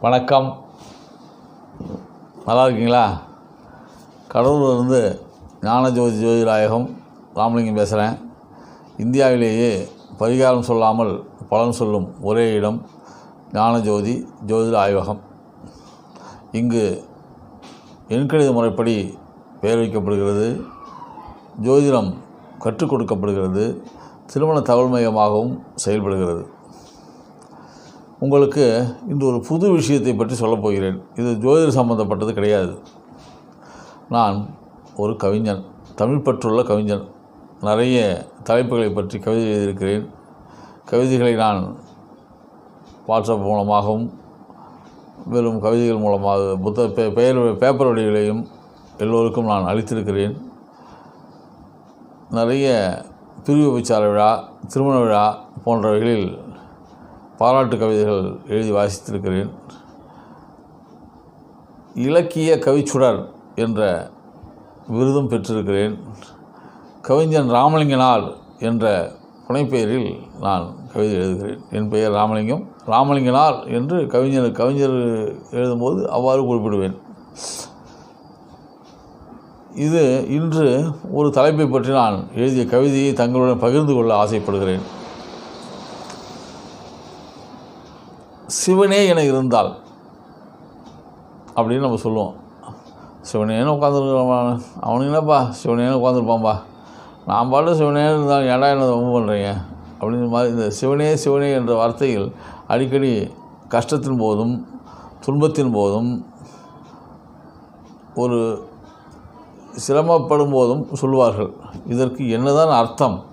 வணக்கம். நல்லா இருக்கீங்களா? கடலூர்லேருந்து ஞானஜோதி ஜோதிராயகம் ராமலிங்கம் பேசுகிறேன் இந்தியாவிலேயே பரிகாரம் சொல்லாமல் பலன் சொல்லும் ஒரே இடம் ஞானஜோதி ஜோதிட ஆய்வகம் இங்கு எண்கணித முறைப்படி பெயர் வைக்கப்படுகிறது. ஜோதிடம் கற்றுக் கொடுக்கப்படுகிறது. திருமண தகவல் மையமாகவும் செயல்படுகிறது. உங்களுக்கு இன்று ஒரு புது விஷயத்தை பற்றி சொல்லப் போகிறேன். இது ஜோதிட சம்பந்தப்பட்டது கிடையாது. நான் ஒரு கவிஞன் தமிழ் பற்றுள்ள கவிஞன். நிறைய தலைப்புகளை பற்றி கவிதை எழுதியிருக்கிறேன். கவிதைகளை நான் வாட்ஸ்அப் மூலமாகவும் வெறும் கவிதைகள் மூலமாக புத்த பே பெயர் பேப்பர் வடிவிலையும் எல்லோருக்கும் நான் அளித்திருக்கிறேன். நிறைய பிரிவு உபச்சார விழா திருமண விழா போன்றவைகளில் பாராட்டு கவிதைகள் எழுதி வாசித்திருக்கிறேன். இலக்கிய கவிச்சுடர் என்ற விருதும் பெற்றிருக்கிறேன். கவிஞன் ராமலிங்கனார் என்ற புனைப்பெயரில் நான் கவிதை எழுதுகிறேன். என் பெயர் ராமலிங்கம். ராமலிங்கனார் என்று கவிஞர் கவிஞர் எழுதும்போது அவ்வாறு குறிப்பிடுவேன். இது இன்று ஒரு தலைப்பை பற்றி நான் எழுதிய கவிதையை தங்களுடன் பகிர்ந்து கொள்ள ஆசைப்படுகிறேன். சிவனே என இருந்தால். அப்படின்னு நம்ம சொல்லுவோம். சிவனேன்னு உட்காந்துருக்கிறவன் அவனுக்கு என்னப்பா? சிவனேன்னு உட்காந்துருப்பான்பா நான் பாட்டு சிவனேன்னு இருந்தால் ஏடா என்ன ரொம்ப பண்ணுறீங்க அப்படிங்கிற மாதிரி இந்த சிவனே சிவனே என்ற வார்த்தைகள் அடிக்கடி கஷ்டத்தின் போதும் துன்பத்தின் போதும் ஒரு சிரமப்படும் போதும் சொல்லுவார்கள். இதற்கு என்னதான் அர்த்தம்?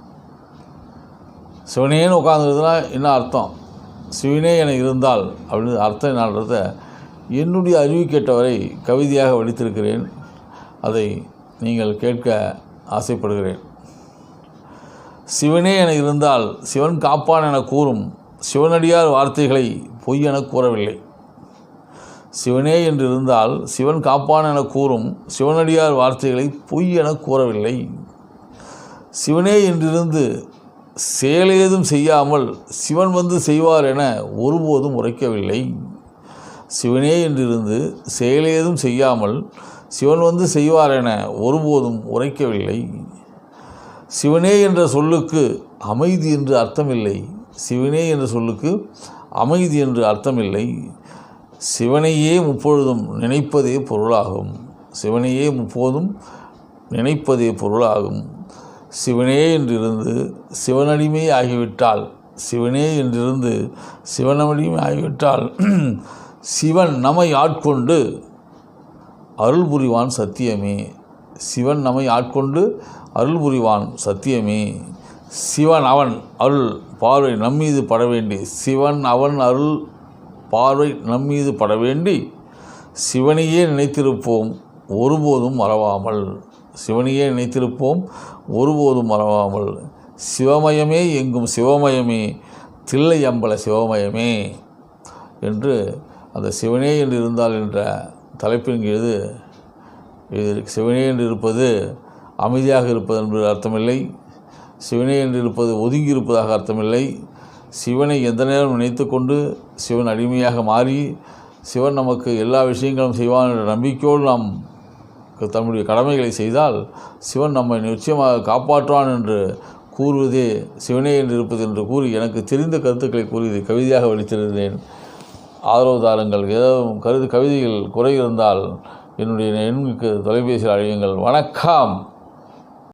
சிவனேன்னு உட்காந்துருக்குதுன்னா என்ன அர்த்தம்? சிவனே என இருந்தால் அப்படின்னு அர்த்தம் என்னன்றத என்னுடைய அறிவு கேட்டவரை கவிதையாக வடித்திருக்கிறேன். அதை நீங்கள் கேட்க ஆசைப்படுகிறேன். சிவனே என இருந்தால் சிவன் காப்பான் என கூறும். சிவனடியார் வார்த்தைகளை பொய் என கூறவில்லை. சிவனே என்று இருந்தால் சிவன் காப்பான் என கூறும். சிவனடியார் வார்த்தைகளை பொய் என கூறவில்லை. சிவனே என்றிருந்து செயலேதும் செய்யாமல் சிவன் வந்து செய்வார் என ஒருபோதும் உரைக்கவில்லை. சிவனே என்றிருந்து செயலேதும் செய்யாமல் சிவன் வந்து செய்வார் என ஒருபோதும் உரைக்கவில்லை. சிவனே என்ற சொல்லுக்கு அமைதி என்று அர்த்தமில்லை. சிவனே என்ற சொல்லுக்கு அமைதி என்று அர்த்தமில்லை. சிவனையே முப்பொழுதும் நினைப்பதே பொருளாகும். சிவனையே முப்போதும் நினைப்பதே பொருளாகும். சிவனே என்றிருந்து சிவனடிமை ஆகிவிட்டால் சிவனே என்றிருந்து சிவனடிமை ஆகிவிட்டால் சிவன் நம்மை ஆட்கொண்டு அருள் புரிவான் சத்தியமே. சிவன் நம்மை ஆட்கொண்டு அருள் புரிவான் சத்தியமே. சிவன் அவன் அருள் பார்வை நம்மீது பட வேண்டி சிவன் அவன் அருள் பார்வை நம்மீது பட வேண்டி சிவனையே நினைத்திருப்போம் ஒருபோதும் மறவாமல். சிவனையே நினைத்திருப்போம். ஒருபோதும் மறவாமல் சிவமயமே எங்கும் சிவமயமே தில்லை அம்பல சிவமயமே என்று அந்த சிவனே என்று இருந்தால் என்ற தலைப்பின் கீழ் இது சிவனே என்று இருப்பது அமைதியாக இருப்பது என்பது அர்த்தமில்லை. சிவனே என்று இருப்பது ஒதுங்கி இருப்பதாக அர்த்தமில்லை. சிவனை எந்த நேரம் நினைத்து கொண்டு சிவன் அடிமையாக மாறி சிவன் நமக்கு எல்லா விஷயங்களும் செய்வான் என்ற நம்பிக்கையோடு நாம் தம்முடைய கடமைகளை செய்தால் சிவன் நம்மை நிச்சயமாக காப்பாற்றுவான் என்று கூறுவதே சிவனே என்று இருப்பது என்று கூறி எனக்கு தெரிந்த கருத்துக்களை கூறி இதை கவிதையாக வலித்திருந்தேன் ஆதரவு தாருங்கள். ஏதோ கருது கவிதையில் குறை இருந்தால் என்னுடைய எண்ணுக்கு தொலைபேசியில் அழையுங்கள். வணக்கம்.